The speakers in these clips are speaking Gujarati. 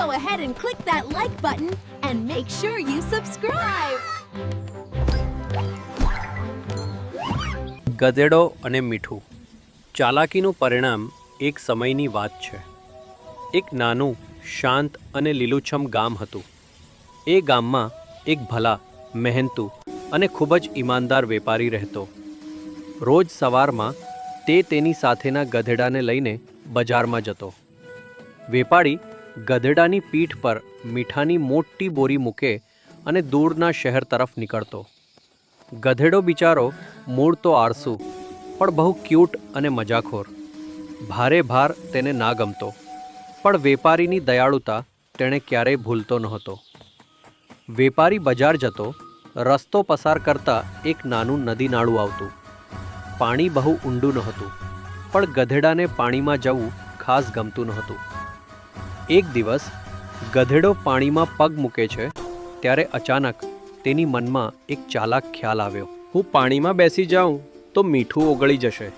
Go ahead and click that like button and make sure you subscribe. ગધેડો અને મીઠું. ચાલાકીનું પરિણામ એક સમયની વાત છે. એક નાનું, શાંત અને લીલુંછમ ગામ હતું. એ ગામમાં એક ભલા, મહેનતુ અને ખૂબ જ ઈમાનદાર વેપારી રહેતો. રોજ સવારમાં તે તેની સાથેના ગધેડાને લઈને બજારમાં જતો. વેપારી ગધેડાની પીઠ પર મીઠાની મોટી બોરી મૂકે અને દૂરના શહેર તરફ નીકળતો. ગધેડો બિચારો મૂળ તો આળસુ પણ બહુ ક્યૂટ અને મજાખોર. ભારે ભાર તેને ના ગમતો, પણ વેપારીની દયાળુતા તેણે ક્યારેય ભૂલતો નહોતો. વેપારી બજાર જતો, રસ્તો પસાર કરતા એક નાનું નદી નાળું આવતું. પાણી બહુ ઊંડું નહોતું, પણ ગધેડાને પાણીમાં જવું ખાસ ગમતું નહોતું. એક દિવસ ગધેડો પાણીમાં પગ મૂકે છે, ત્યારે અચાનક તેની મનમાં એક ચાલાક ખ્યાલ આવ્યો. હું પાણીમાં બેસી જાઉં તો મીઠું ઓગળી જશે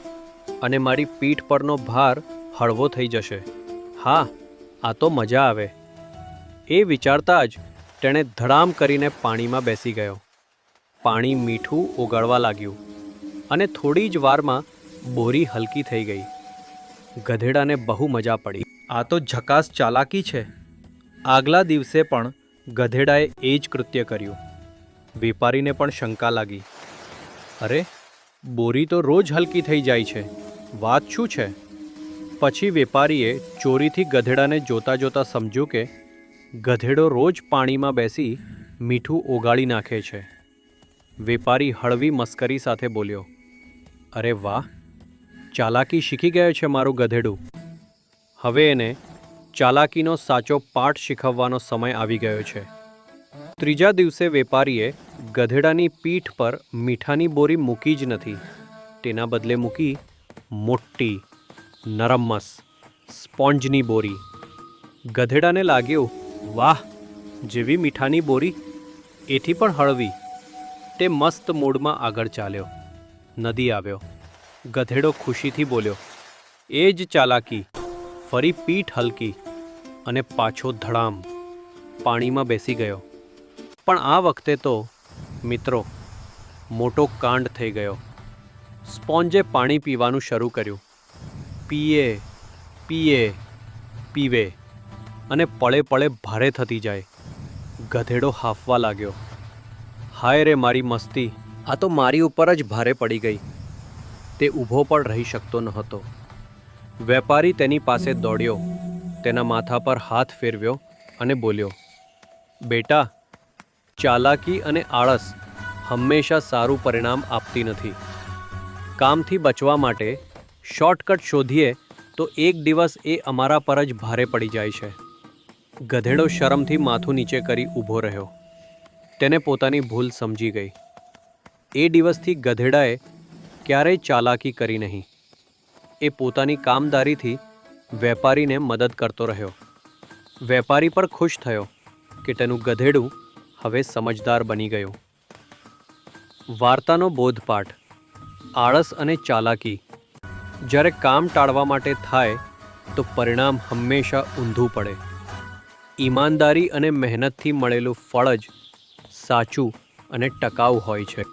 અને મારી પીઠ પરનો ભાર હળવો થઈ જશે. હા, આ તો મજા આવે. એ વિચારતા જ તેણે ધડામ કરીને પાણીમાં બેસી ગયો. પાણી મીઠું ઓગાળવા લાગ્યું અને થોડી જ વારમાં બોરી હલકી થઈ ગઈ. ગધેડાને બહુ મજા પડી. આ તો ઝકાસ ચાલાકી છે. આગલા દિવસે પણ ગધેડાએ એ જ કૃત્ય કર્યું. વેપારીને પણ શંકા લાગી. અરે, બોરી તો રોજ હલકી થઈ જાય છે. વાત શું છે? પછી વેપારીએ ચોરીથી ગધેડાને જોતા જોતા સમજ્યું કે ગધેડો રોજ પાણીમાં બેસી મીઠું ઓગાળી નાખે છે. વેપારી હળવી મસ્કરી સાથે બોલ્યો, અરે વાહ, ચાલાકી શીખી ગયો છે મારું ગધેડું. હવે એને ચાલાકીનો સાચો પાઠ શીખવવાનો સમય આવી ગયો છે. ત્રીજા દિવસે વેપારીએ ગધેડાની પીઠ પર મીઠાની બોરી મૂકી જ નથી. તેના બદલે મૂકી મોટી, નરમસ, સ્પોન્જની બોરી. ગધેડાને લાગ્યું, વાહ, જેવી મીઠાની બોરી. એથી પણ હળવી. તે મસ્ત મૂડમાં આગળ ચાલ્યો. નદી આવ્યો. ગધેડો ખુશીથી બોલ્યો, એ જ ચાલાકી. ફરી પીઠ હલકી અને પાછો ધડામ પાણીમાં બેસી ગયો. પણ આ વખતે તો, મિત્રો, મોટો કાંડ થઈ ગયો. સ્પોન્જે પાણી પીવાનું શરૂ કર્યું. પીએ પીએ, પીવે અને પળે પળે ભારે થતી જાય. ગધેડો હાફવા લાગ્યો. હાય રે મારી મસ્તી, આ તો મારી ઉપર જ ભારે પડી ગઈ. તે ઊભો પણ રહી શકતો નહોતો. વેપારી તેની પાસે દોડ્યો, તેના માથા પર હાથ ફેરવ્યો અને બોલ્યો, બેટા, ચાલાકી અને આળસ હંમેશા સારું પરિણામ આપતી નથી. કામથી બચવા માટે શોર્ટકટ શોધીએ તો એક દિવસ એ અમારા પર જ ભારે પડી જાય છે. ગધેડો શરમથી માથું નીચે કરી ઊભો રહ્યો. તેને પોતાની ભૂલ સમજી ગઈ. એ દિવસથી ગધેડાએ ક્યારેય ચાલાકી કરી નહીં. એ પોતાની કામદારીથી વેપારીને મદદ કરતો રહ્યો. વેપારી પર ખુશ થયો કે તેનું ગધેડું હવે સમજદાર બની ગયું. વાર્તાનો બોધપાઠ, આળસ અને ચાલાકી. જ્યારે કામ ટાળવા માટે થાય, તો પરિણામ હંમેશા ઊંધું પડે. ઈમાનદારી અને મહેનતથી મળેલું ફળ જ સાચું અને ટકાઉ હોય છે.